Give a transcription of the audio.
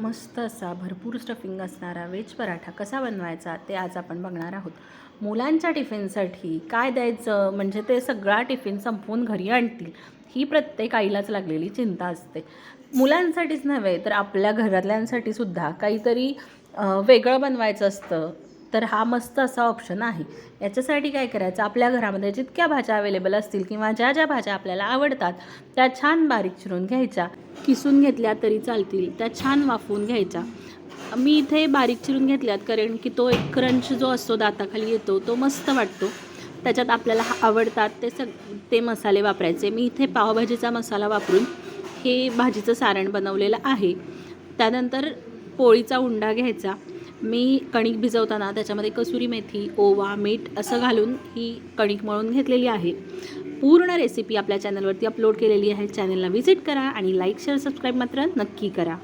मस्त असा भरपूर स्टफिंग असणारा वेज पराठा कसा बनवायचा ते आज आपण बघणार आहोत. मुलांच्या टिफिनसाठी काय द्यायचं? म्हणजे ते सगळा टिफिन संपवून घरी आणतील. ही प्रत्येक आईलाच लागलेली चिंता असते. मुलांसाठीच नव्हे तर आपल्या घरातल्यांसाठी सुद्धा काहीतरी वेगळं बनवायचं असतं. तर हा मस्त असा ऑप्शन आहे. याच्यासाठी काय करायचं? आपल्या घरामध्ये जितक्या भाज्या अवेलेबल असतील किंवा ज्या ज्या भाज्या आपल्याला आवडतात त्या छान बारीक चिरून घ्यायच्या. किसून घेतल्या तरी चालतील त्या छान वाफवून घ्यायच्या. मी इथे बारीक चिरून घेतल्यात कारण की तो एक क्रंच जो असतो दाताखाली येतो तो मस्त वाटतो. त्याच्यात आपल्याला हा- आवडतात ते सग ते मसाले वापरायचे. मी इथे पावभाजीचा मसाला वापरून हे भाजीचं सारण बनवलेलं आहे. त्यानंतर पोळीचा उंडा घ्यायचा. मी कणिक भिजवताना त्याच्यामध्ये कसुरी मेथी ओवा मीठ असं घालून ही कणिक मळून घेतलेली आहे. पूर्ण रेसिपी आपल्या चॅनलवरती अपलोड केलेली आहे. चॅनलला व्हिजिट करा आणि लाईक शेअर सबस्क्राईब मात्र नक्की करा.